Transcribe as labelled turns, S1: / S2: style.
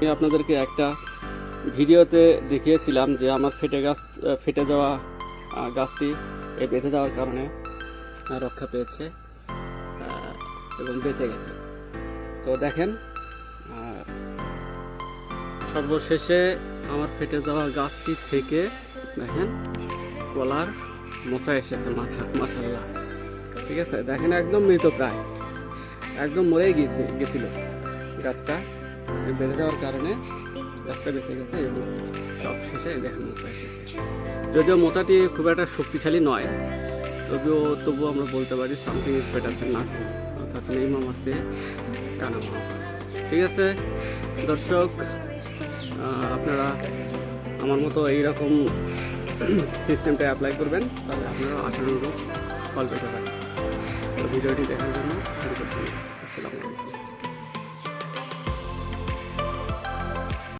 S1: আমি আপনাদেরকে একটা ভিডিওতে দেখিয়েছিলাম যে আমার ফেটে গাছ ফেটে যাওয়া গাছটি বেঁধে যাওয়ার কারণে রক্ষা পেয়েছে এবং বেঁচে গেছে। তো দেখেন সর্বশেষে আমার ফেটে যাওয়া গাছটি থেকে দেখেন, কলার মোচা এসেছে মাছা মাসাল্লাহ ঠিক আছে? দেখেন, একদম মৃত প্রায়। একদম মরে গিয়েছে, গেছিল। গাছটা বেড়ে যাওয়ার কারণে গাছটা বেঁচে গেছে এবং সব শেষে দেখেন মোচা এসেছে। যদিও মোচাটি খুব একটা শক্তিশালী নয়, তবুও তবুও আমরা বলতে পারি something is better than nothing অর্থাৎ নেই মামার চেয়ে কানা ঠিক আছে, দর্শক আপনারা আমার মতো এইরকম সিস্টেমটা অ্যাপ্লাই করবেন, তাহলে আপনারা আশানুরূপ ফল পেতে পারেন। ভিডিওটি দেখার জন্য শুরু করছি। আসসালামু আলাইকুম।